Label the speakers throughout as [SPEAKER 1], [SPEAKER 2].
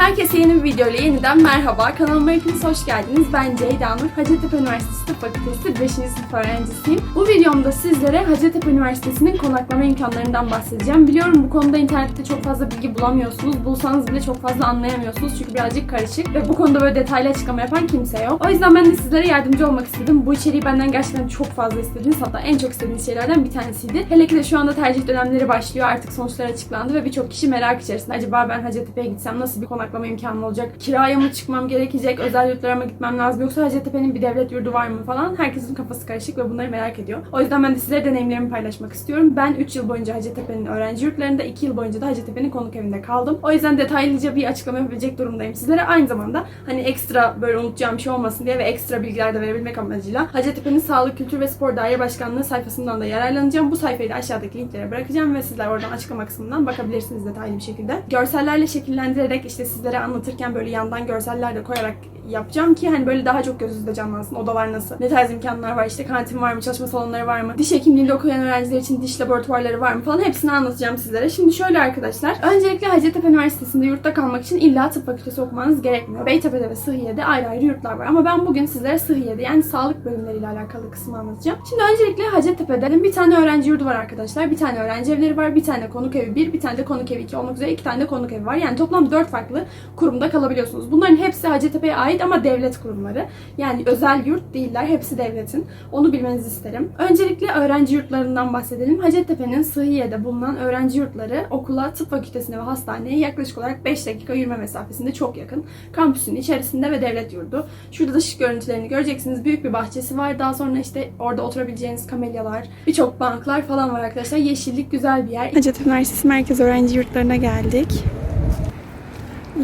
[SPEAKER 1] Herkese yeni bir video ile yeniden merhaba. Kanalıma hepiniz hoş geldiniz. Ben Ceyda Nur, Hacettepe Üniversitesi Tıp Fakültesi 5. sınıf öğrencisiyim. Bu videomda sizlere Hacettepe Üniversitesi'nin konaklama imkanlarından bahsedeceğim. Biliyorum bu konuda internette çok fazla bilgi bulamıyorsunuz. Bulsanız bile çok fazla anlayamıyorsunuz çünkü birazcık karışık ve bu konuda böyle detaylı açıklama yapan kimse yok. O yüzden ben de sizlere yardımcı olmak istedim. Bu içeriği benden gerçekten çok fazla istediniz. Hatta en çok istediğiniz şeylerden bir tanesiydi. Hele ki de şu anda tercih dönemleri başlıyor. Artık sonuçlar açıklandı ve birçok kişi merak içerisinde. Acaba ben Hacettepe'ye gitsem nasıl bir konaklama imkanı olacak? Kiraya mı çıkmam gerekecek? Özel yurtlara mı gitmem lazım? Yoksa Hacettepe'nin bir devlet yurdu var mı falan? Herkesin kafası karışık ve bunları merak ediyor. O yüzden ben de size deneyimlerimi paylaşmak istiyorum. Ben 3 yıl boyunca Hacettepe'nin öğrenci yurtlarında, 2 yıl boyunca da Hacettepe'nin konuk evinde kaldım. O yüzden detaylıca bir açıklama yapabilecek durumdayım sizlere. Aynı zamanda hani ekstra böyle unutacağım bir şey olmasın diye ve ekstra bilgiler de verebilmek amacıyla Hacettepe'nin Sağlık, Kültür ve Spor Daire Başkanlığı sayfasından da yararlanacağım. Bu sayfayı da aşağıdaki linklere bırakacağım ve sizler oradan açıklama kısmından bakabilirsiniz detaylı bir şekilde. Görsellerle şekillendirerek işte sizlere anlatırken böyle yandan görseller de koyarak yapacağım ki hani böyle daha çok gözünüzde canlansın. Odalar nasıl? Ne tarz imkanlar var? İşte kantin var mı? Çalışma salonları var mı? Diş hekimliğinde okuyan öğrenciler için diş laboratuvarları var mı falan hepsini anlatacağım sizlere. Şimdi şöyle arkadaşlar. Öncelikle Hacettepe Üniversitesi'nde yurtta kalmak için illa tıp fakültesi okumanız gerekmiyor. Beytepe'de ve Sıhhiye'de ayrı ayrı yurtlar var. Ama ben bugün sizlere Sıhhiye'de yani sağlık bölümleriyle alakalı kısmı anlatacağım. Şimdi öncelikle Hacettepe'de bir tane öğrenci yurdu var arkadaşlar. Bir tane öğrenci evleri var. Bir tane konuk evi 1, bir tane de konuk evi 2 olmak üzere iki tane de konuk evi var. Yani toplam 4 farklı kurumda kalabiliyorsunuz. Bunların hepsi Hacettepe'ye ait ama devlet kurumları. Yani özel yurt değiller. Hepsi devletin. Onu bilmenizi isterim. Öncelikle öğrenci yurtlarından bahsedelim. Hacettepe'nin Sıhhiye'de bulunan öğrenci yurtları okula, tıp fakültesine ve hastaneye yaklaşık olarak 5 dakika yürüme mesafesinde çok yakın. Kampüsün içerisinde ve devlet yurdu. Şurada dış görüntülerini göreceksiniz. Büyük bir bahçesi var. Daha sonra işte orada oturabileceğiniz kamelyalar, birçok banklar falan var arkadaşlar. Yeşillik güzel bir yer. Hacettepe Üniversitesi Merkez Öğrenci Yurtlarına geldik.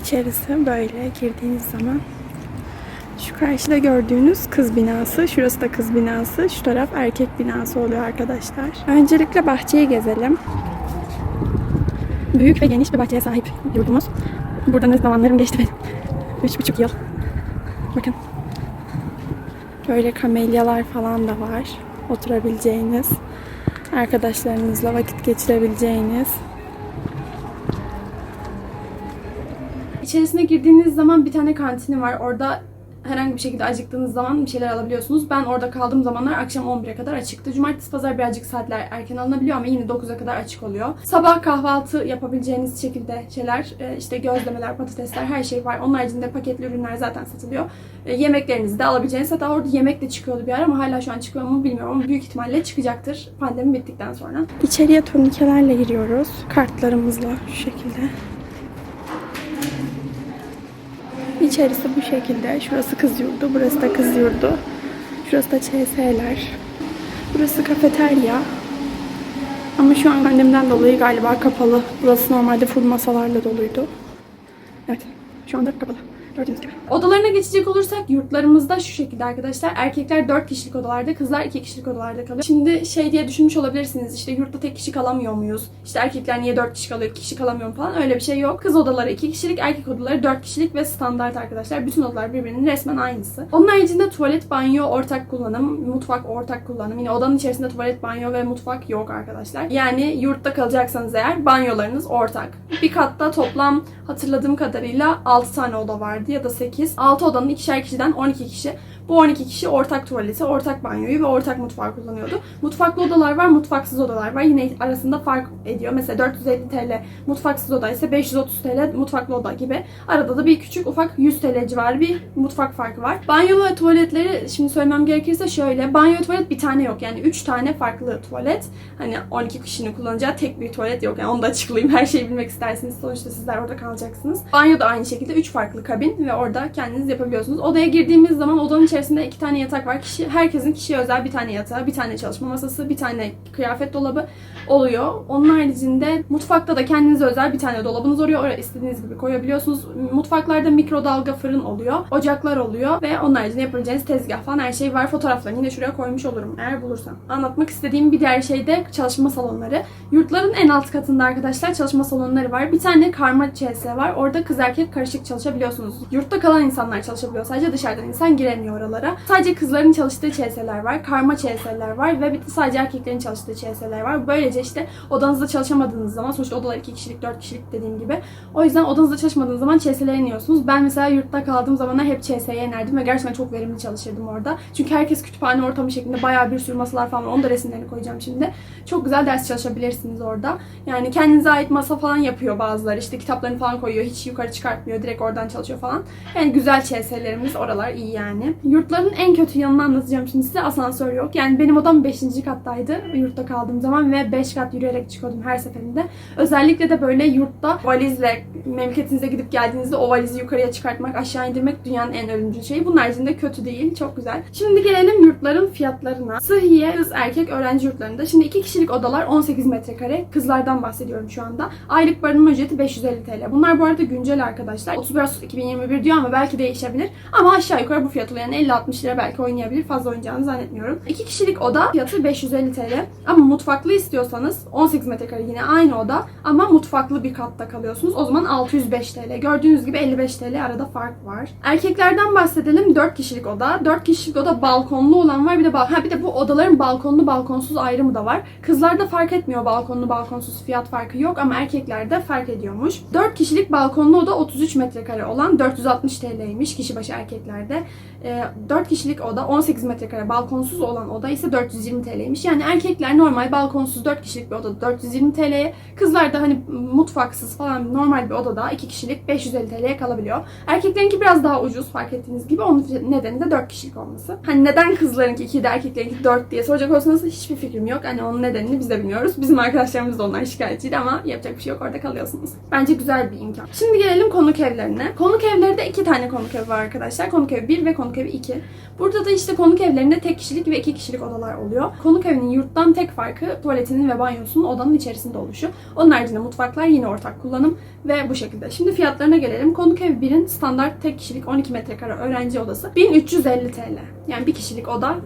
[SPEAKER 1] İçerisi böyle girdiğiniz zaman şu karşıda gördüğünüz kız binası, şurası da kız binası, şu taraf erkek binası oluyor arkadaşlar. Öncelikle bahçeyi gezelim. Büyük ve geniş bir bahçeye sahip yurdumuz. Burada ne zamanlarım geçti benim. Üç buçuk yıl. Bakın. Böyle kamelyalar falan da var. Oturabileceğiniz, arkadaşlarınızla vakit geçirebileceğiniz. İçerisine girdiğiniz zaman bir tane kantini var. Orada herhangi bir şekilde acıktığınız zaman bir şeyler alabiliyorsunuz. Ben orada kaldığım zamanlar akşam 11'e kadar açıktı. Cumartesi pazar birazcık saatler erken alınabiliyor ama yine 9'a kadar açık oluyor. Sabah kahvaltı yapabileceğiniz şekilde şeyler e, işte gözlemeler, patatesler her şey var. Onun haricinde paketli ürünler zaten satılıyor. E, Yemeklerinizi de alabileceğiniz. Hatta orada yemek de çıkıyordu bir ara ama hala şu an çıkıyor mu bilmiyorum ama büyük ihtimalle çıkacaktır pandemi bittikten sonra. İçeriye turnikelerle giriyoruz. Kartlarımızla şu şekilde. İçerisi bu şekilde. Şurası kız yurdu, burası da kız yurdu. Şurası da ÇS'ler. Burası kafeterya. Ama şu an pandemiden dolayı galiba kapalı. Burası normalde full masalarla doluydu. Evet, şu anda kapalı. Gördüğünüz. Odalarına geçecek olursak yurtlarımızda şu şekilde arkadaşlar. Erkekler 4 kişilik odalarda, kızlar 2 kişilik odalarda kalıyor. Şimdi şey diye düşünmüş olabilirsiniz. işte yurtta tek kişi kalamıyor muyuz? İşte erkekler niye 4 kişi kalıyor, 2 kişi kalamıyor falan. Öyle bir şey yok. Kız odaları 2 kişilik, erkek odaları 4 kişilik ve standart arkadaşlar. Bütün odalar birbirinin resmen aynısı. Onun haricinde tuvalet, banyo ortak kullanım, mutfak ortak kullanım. Yine odanın içerisinde tuvalet, banyo ve mutfak yok arkadaşlar. Yani yurtta kalacaksanız eğer banyolarınız ortak. Bir katta toplam hatırladığım kadarıyla 6 tane oda vardı ya da 8. 6 odanın ikişer kişiden 12 kişi. Bu 12 kişi ortak tuvaleti, ortak banyoyu ve ortak mutfağı kullanıyordu. Mutfaklı odalar var, mutfaksız odalar var. Yine arasında fark ediyor. Mesela 450 TL mutfaksız oda ise 530 TL mutfaklı oda gibi. Arada da bir küçük ufak 100 TL civarı bir mutfak farkı var. Banyo ve tuvaletleri şimdi söylemem gerekirse şöyle. Banyo tuvalet bir tane yok. Yani 3 tane farklı tuvalet. Hani 12 kişinin kullanacağı tek bir tuvalet yok. Yani onu da açıklayayım. Her şeyi bilmek isterseniz sonuçta sizler orada kalacaksınız. Banyo da aynı şekilde 3 farklı kabin ve orada kendiniz yapabiliyorsunuz. Odaya girdiğimiz zaman odanın içerisinde iki tane yatak var. Kişi, herkesin kişiye özel bir tane yatağı, bir tane çalışma masası, bir tane kıyafet dolabı oluyor. Onun haricinde mutfakta da kendinize özel bir tane dolabınız oluyor. Oraya istediğiniz gibi koyabiliyorsunuz. Mutfaklarda mikrodalga fırın oluyor. Ocaklar oluyor ve onun haricinde yapabileceğiniz tezgah falan her şey var. Fotoğraflarını yine şuraya koymuş olurum eğer bulursam. Anlatmak istediğim bir diğer şey de çalışma salonları. Yurtların en alt katında arkadaşlar çalışma salonları var. Bir tane karma CS var. Orada kız erkek karışık çalışabiliyorsunuz. Yurtta kalan insanlar çalışabiliyor. Sadece dışarıdan insan giremiyor oralara. Sadece kızların çalıştığı ÇS'ler var. Karma ÇS'ler var ve bir de sadece erkeklerin çalıştığı ÇS'ler var. Böylece işte odanızda çalışamadığınız zaman sonuçta odalar 2 kişilik 4 kişilik dediğim gibi. O yüzden odanızda çalışmadığınız zaman ÇS'lere iniyorsunuz. Ben mesela yurtta kaldığım zamanlar hep ÇS'ye inerdim ve gerçekten çok verimli çalışırdım orada. Çünkü herkes kütüphane ortamı şeklinde bayağı bir sürü masalar falan var. Onu da resimlerini koyacağım şimdi. Çok güzel ders çalışabilirsiniz orada. Yani kendinize ait masa falan yapıyor bazıları. İşte kitaplarını falan koyuyor. Hiç yukarı çıkartmıyor. Direkt oradan çalışıyor falan. Yani güzel ÇS'lerimiz oralar iyi yani. Yurtların en kötü yanını anlatacağım şimdi size. Asansör yok. Yani benim odam 5. kattaydı yurtta kaldığım zaman ve 5 kat yürüyerek çıkıyordum her seferinde. Özellikle de böyle yurtta valizle memleketinize gidip geldiğinizde o valizi yukarıya çıkartmak, aşağı indirmek dünyanın en ölümcül şeyi. Bunun haricinde kötü değil. Çok güzel. Şimdi gelelim yurtların fiyatlarına. Sıhhiye, kız erkek öğrenci yurtlarında. Şimdi iki kişilik odalar 18 metrekare. Kızlardan bahsediyorum şu anda. Aylık barınma ücreti 550 TL. Bunlar bu arada güncel arkadaşlar. 31 Ağustos 2021 diyor ama belki değişebilir. Ama aşağı yukarı bu fiyat oluyor. Yani 50-60 lira belki oynayabilir. Fazla oynayacağını zannetmiyorum. İki kişilik oda fiyatı 550 TL. Ama mutfaklı istiyorsanız 18 metrekare yine aynı oda ama mutfaklı bir katta kalıyorsunuz. O zaman 605 TL. Gördüğünüz gibi 55 TL arada fark var. Erkeklerden bahsedelim. 4 kişilik oda. 4 kişilik oda balkonlu olan var. Bir de ha bir de bu odaların balkonlu balkonsuz ayrımı da var. Kızlarda fark etmiyor balkonlu balkonsuz fiyat farkı yok ama erkeklerde fark ediyormuş. 4 kişilik balkonlu oda 33 metrekare olan 460 TL'ymiş kişi başı erkeklerde. 4 kişilik oda 18 metrekare balkonsuz olan oda ise 420 TL'ymiş. Yani erkekler normal balkonsuz 4 kişilik bir odada 420 TL'ye, kızlar da hani mutfaksız falan normal bir odada 2 kişilik 550 TL'ye kalabiliyor. Erkeklerinki biraz daha ucuz fark ettiğiniz gibi. Onun nedeni de 4 kişilik olması. Hani neden kızlarınki 2 de erkeklerinki 4 diye soracak olsanız hiçbir fikrim yok. Hani onun nedenini biz de bilmiyoruz. Bizim arkadaşlarımız da ondan şikayetçiydi ama yapacak bir şey yok. Orada kalıyorsunuz. Bence güzel bir imkan. Şimdi gelelim konuk evlerine. Konuk evlerde iki tane konuk ev var arkadaşlar. Konuk evi 1 ve konuk evi 2. Burada da işte konuk evlerinde tek kişilik ve iki kişilik odalar oluyor. Konuk evinin yurttan tek farkı tuvaletinin ve banyosunun odanın içerisinde oluşu. Onun haricinde mutfaklar yine ortak kullanım ve bu şekilde. Şimdi fiyatlarına gelelim. Konuk evi 1'in standart tek kişilik 12 metrekare öğrenci odası 1350 TL. Yani bir kişilik oda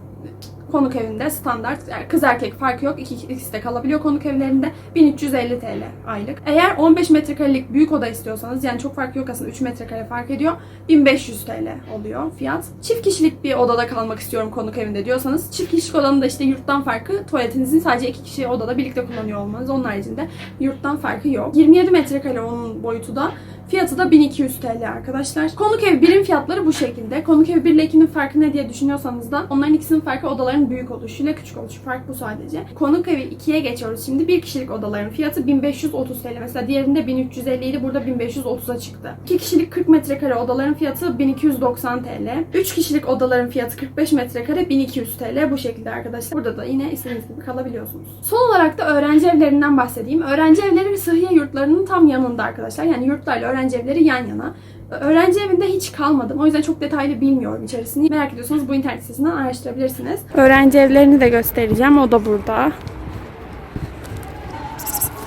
[SPEAKER 1] konuk evinde standart kız erkek farkı yok. İki ikisi de kalabiliyor konuk evlerinde. 1350 TL aylık. Eğer 15 metrekarelik büyük oda istiyorsanız yani çok fark yok aslında 3 metrekare fark ediyor. 1500 TL oluyor fiyat. Çift kişilik bir odada kalmak istiyorum konuk evinde diyorsanız çift kişilik odanın da işte yurttan farkı tuvaletinizin sadece iki kişi odada birlikte kullanıyor olmanız. Onun haricinde yurttan farkı yok. 27 metrekare onun boyutu da Fiyatı da 1200 TL arkadaşlar. Konuk ev 1'in fiyatları bu şekilde. Konuk ev 1 ile 2'nin farkı ne diye düşünüyorsanız da onların ikisinin farkı odaların büyük oluşuyla küçük oluşu. Fark bu sadece. Konuk evi 2'ye geçiyoruz şimdi. Bir kişilik odaların fiyatı 1530 TL. Mesela diğerinde 1350 idi. Burada 1530'a çıktı. 2 kişilik 40 metrekare odaların fiyatı 1290 TL. 3 kişilik odaların fiyatı 45 metrekare 1200 TL. Bu şekilde arkadaşlar. Burada da yine istediğiniz gibi kalabiliyorsunuz. Son olarak da öğrenci evlerinden bahsedeyim. Öğrenci evleri ve sıhhiye yurtlarının tam yanında arkadaşlar. Yani yurtlarla öğrenci evleri yan yana. Öğrenci evinde hiç kalmadım. O yüzden çok detaylı bilmiyorum içerisini. Merak ediyorsanız bu internet sitesinden araştırabilirsiniz. Öğrenci evlerini de göstereceğim. O da burada.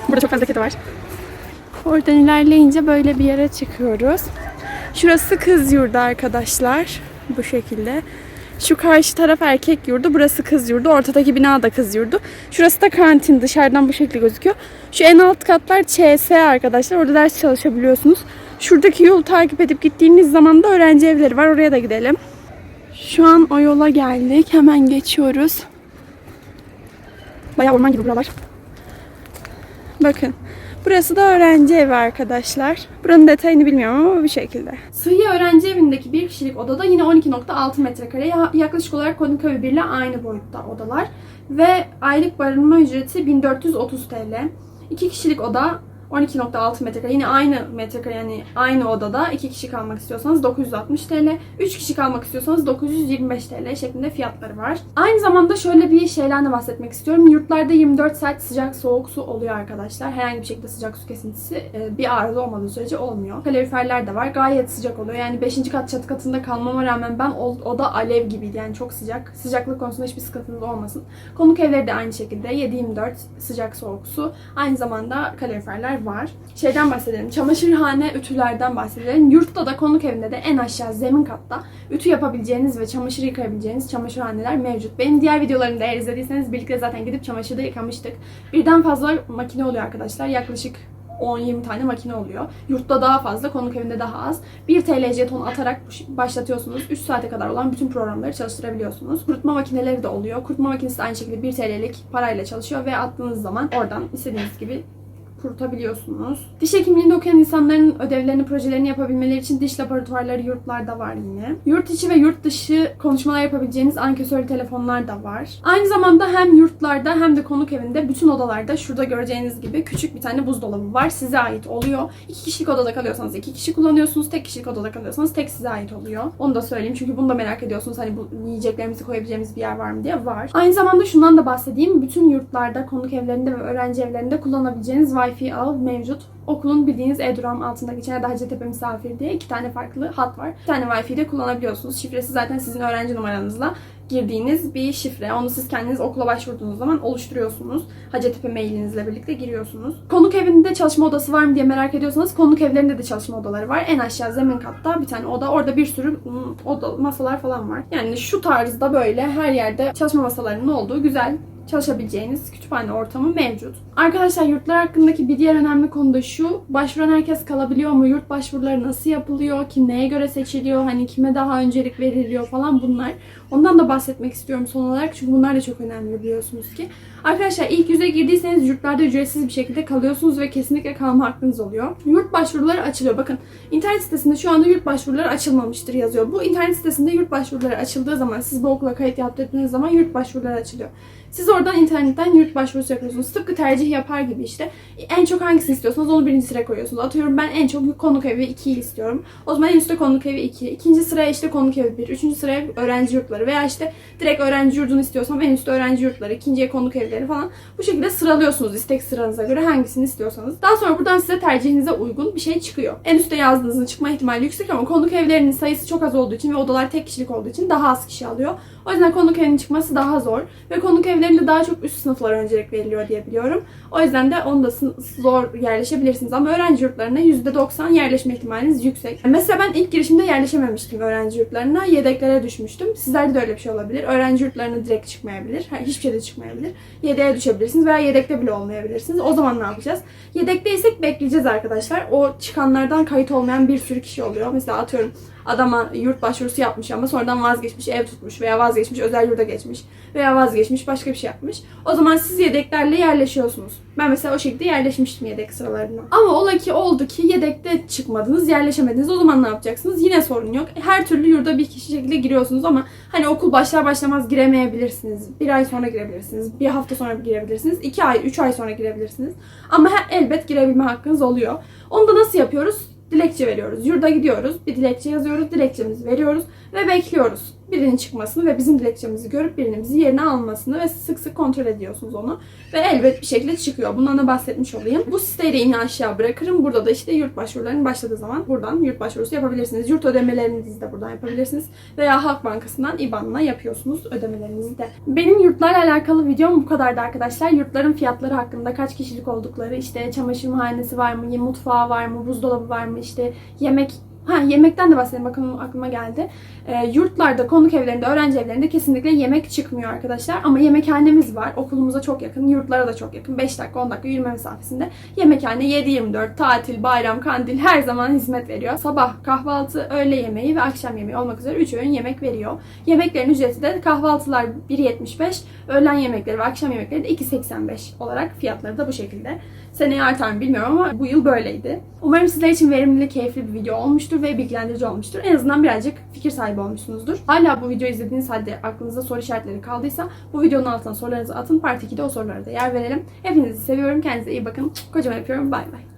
[SPEAKER 1] Burada çok fazla kedi var. Oradan ilerleyince böyle bir yere çıkıyoruz. Şurası kız yurdu arkadaşlar. Bu şekilde. Şu karşı taraf erkek yurdu, burası kız yurdu. Ortadaki bina da kız yurdu. Şurası da kantin. Dışarıdan bu şekilde gözüküyor. Şu en alt katlar ÇS arkadaşlar. Orada ders çalışabiliyorsunuz. Şuradaki yolu takip edip gittiğiniz zaman da öğrenci evleri var. Oraya da gidelim. Şu an o yola geldik. Hemen geçiyoruz. Bayağı orman gibi buralar. Bakın. Burası da öğrenci evi arkadaşlar. Buranın detayını bilmiyorum ama bu şekilde. Sıhhiye öğrenci evindeki bir kişilik odada yine 12.6 metrekare. Ya- Yaklaşık olarak konuk evi 1 ile aynı boyutta odalar. Ve aylık barınma ücreti 1430 TL. İki kişilik oda 12.6 metrekare. Yine aynı metrekare yani aynı odada iki kişi kalmak istiyorsanız 960 TL. 3 kişi kalmak istiyorsanız 925 TL şeklinde fiyatları var. Aynı zamanda şöyle bir şeylerden bahsetmek istiyorum. Yurtlarda 24 saat sıcak soğuk su oluyor arkadaşlar. Herhangi bir şekilde sıcak su kesintisi e, bir arıza olmadığı sürece olmuyor. Kaloriferler de var. Gayet sıcak oluyor. Yani 5. kat çatı katında kalmama rağmen ben oda alev gibiydi. Yani çok sıcak. Sıcaklık konusunda hiçbir sıkıntınız olmasın. Konuk evleri de aynı şekilde 7-24 sıcak soğuk su. Aynı zamanda kaloriferler var. Şeyden bahsedelim. Çamaşırhane ütülerden bahsedelim. Yurtta da konuk evinde de en aşağı zemin katta ütü yapabileceğiniz ve çamaşır yıkayabileceğiniz çamaşırhaneler mevcut. Benim diğer videolarımı da eğer izlediyseniz birlikte zaten gidip çamaşırda yıkamıştık. Birden fazla makine oluyor arkadaşlar. Yaklaşık 10-20 tane makine oluyor. Yurtta daha fazla, konuk evinde daha az. 1 TL jeton atarak başlatıyorsunuz. 3 saate kadar olan bütün programları çalıştırabiliyorsunuz. Kurutma makineleri de oluyor. Kurutma makinesi de aynı şekilde 1 TL'lik parayla çalışıyor ve attığınız zaman oradan istediğiniz gibi kurutabiliyorsunuz. Diş hekimliğinde okuyan insanların ödevlerini, projelerini yapabilmeleri için diş laboratuvarları yurtlarda var yine. Yurt içi ve yurt dışı konuşmalar yapabileceğiniz ankesörlü telefonlar da var. Aynı zamanda hem yurtlarda hem de konuk evinde bütün odalarda şurada göreceğiniz gibi küçük bir tane buzdolabı var. Size ait oluyor. İki kişilik odada kalıyorsanız iki kişi kullanıyorsunuz. Tek kişilik odada kalıyorsanız tek size ait oluyor. Onu da söyleyeyim çünkü bunu da merak ediyorsunuz. Hani bu yiyeceklerimizi koyabileceğimiz bir yer var mı diye var. Aynı zamanda şundan da bahsedeyim. Bütün yurtlarda, konuk evlerinde ve öğrenci evlerinde kullanabileceğiniz Wi-Fi ağı mevcut. Okulun bildiğiniz Eduram altında geçen ya da Hacettepe misafir diye iki tane farklı hat var. Bir tane Wi-Fi de kullanabiliyorsunuz. Şifresi zaten sizin öğrenci numaranızla girdiğiniz bir şifre. Onu siz kendiniz okula başvurduğunuz zaman oluşturuyorsunuz. Hacettepe mailinizle birlikte giriyorsunuz. Konuk evinde çalışma odası var mı diye merak ediyorsanız konuk evlerinde de çalışma odaları var. En aşağı zemin katta bir tane oda. Orada bir sürü ım, oda, masalar falan var. Yani şu tarzda böyle her yerde çalışma masalarının olduğu güzel çalışabileceğiniz kütüphane ortamı mevcut. Arkadaşlar yurtlar hakkındaki bir diğer önemli konu da şu. Başvuran herkes kalabiliyor mu? Yurt başvuruları nasıl yapılıyor? Kim neye göre seçiliyor? Hani kime daha öncelik veriliyor falan bunlar. Ondan da bahsetmek istiyorum son olarak. Çünkü bunlar da çok önemli biliyorsunuz ki. Arkadaşlar ilk yüze girdiyseniz yurtlarda ücretsiz bir şekilde kalıyorsunuz ve kesinlikle kalma hakkınız oluyor. Yurt başvuruları açılıyor. Bakın internet sitesinde şu anda yurt başvuruları açılmamıştır yazıyor. Bu internet sitesinde yurt başvuruları açıldığı zaman siz bu okula kayıt yaptırdığınız zaman yurt başvuruları açılıyor. Siz oradan internetten yurt başvurusu yapıyorsunuz. Tıpkı tercih yapar gibi işte. En çok hangisini istiyorsanız onu birinci sıraya koyuyorsunuz. Atıyorum ben en çok konuk evi 2'yi istiyorum. O zaman en üstte konuk evi 2. İkinci sıraya işte konuk evi 1. Üçüncü sıraya öğrenci yurtları veya işte direkt öğrenci yurdunu istiyorsam en üstte öğrenci yurtları. ikinciye konuk evleri falan. Bu şekilde sıralıyorsunuz istek sıranıza göre hangisini istiyorsanız. Daha sonra buradan size tercihinize uygun bir şey çıkıyor. En üstte yazdığınızın çıkma ihtimali yüksek ama konuk evlerinin sayısı çok az olduğu için ve odalar tek kişilik olduğu için daha az kişi alıyor. O yüzden konuk evinin çıkması daha zor. Ve konuk evlerinde daha çok üst sınıflara öncelik veriliyor diye biliyorum. O yüzden de onda zor yerleşebilirsiniz. Ama öğrenci yurtlarına %90 yerleşme ihtimaliniz yüksek. Mesela ben ilk girişimde yerleşememiştim öğrenci yurtlarına. Yedeklere düşmüştüm. Sizlerde de öyle bir şey olabilir. Öğrenci yurtlarına direkt çıkmayabilir. Hiçbir şey çıkmayabilir. Yedeğe düşebilirsiniz veya yedekte bile olmayabilirsiniz. O zaman ne yapacağız? Yedekteysek bekleyeceğiz arkadaşlar. O çıkanlardan kayıt olmayan bir sürü kişi oluyor. Mesela atıyorum adama yurt başvurusu yapmış ama sonradan vazgeçmiş, ev tutmuş veya vazgeçmiş, özel yurda geçmiş veya vazgeçmiş, başka bir şey yapmış. O zaman siz yedeklerle yerleşiyorsunuz. Ben mesela o şekilde yerleşmiştim yedek sıralarına. Ama ola ki oldu ki yedekte çıkmadınız, yerleşemediniz. O zaman ne yapacaksınız? Yine sorun yok. Her türlü yurda bir kişi şekilde giriyorsunuz ama hani okul başlar başlamaz giremeyebilirsiniz. Bir ay sonra girebilirsiniz. Bir hafta sonra girebilirsiniz. iki ay, üç ay sonra girebilirsiniz. Ama elbet girebilme hakkınız oluyor. Onu da nasıl yapıyoruz? Dilekçe veriyoruz. Yurda gidiyoruz. Bir dilekçe yazıyoruz. Dilekçemizi veriyoruz ve bekliyoruz. Birinin çıkmasını ve bizim dilekçemizi görüp birinin bizi yerine almasını ve sık sık kontrol ediyorsunuz onu. Ve elbet bir şekilde çıkıyor. Bundan da bahsetmiş olayım. Bu siteyi de yine aşağı bırakırım. Burada da işte yurt başvurularının başladığı zaman buradan yurt başvurusu yapabilirsiniz. Yurt ödemelerinizi de buradan yapabilirsiniz. Veya Halk Bankası'ndan IBAN'la yapıyorsunuz ödemelerinizi de. Benim yurtlarla alakalı videom bu kadardı arkadaşlar. Yurtların fiyatları hakkında kaç kişilik oldukları, işte çamaşır mahanesi var mı, mutfağı var mı, buzdolabı var mı, işte yemek Ha yemekten de bahsedeyim bakın aklıma geldi. Ee, yurtlarda, konuk evlerinde, öğrenci evlerinde kesinlikle yemek çıkmıyor arkadaşlar. Ama yemekhanemiz var. Okulumuza çok yakın, yurtlara da çok yakın. 5 dakika, 10 dakika yürüme mesafesinde. Yemekhane 7-24, tatil, bayram, kandil her zaman hizmet veriyor. Sabah kahvaltı, öğle yemeği ve akşam yemeği olmak üzere 3 öğün yemek veriyor. Yemeklerin ücreti de kahvaltılar 1.75, öğlen yemekleri ve akşam yemekleri de 2.85 olarak fiyatları da bu şekilde. Seneye artar mı bilmiyorum ama bu yıl böyleydi. Umarım sizler için verimli, keyifli bir video olmuştur ve bilgilendirici olmuştur. En azından birazcık fikir sahibi olmuşsunuzdur. Hala bu videoyu izlediğiniz halde aklınızda soru işaretleri kaldıysa bu videonun altına sorularınızı atın. Part 2'de o sorulara da yer verelim. Hepinizi seviyorum. Kendinize iyi bakın. Kocaman öpüyorum. Bay bay.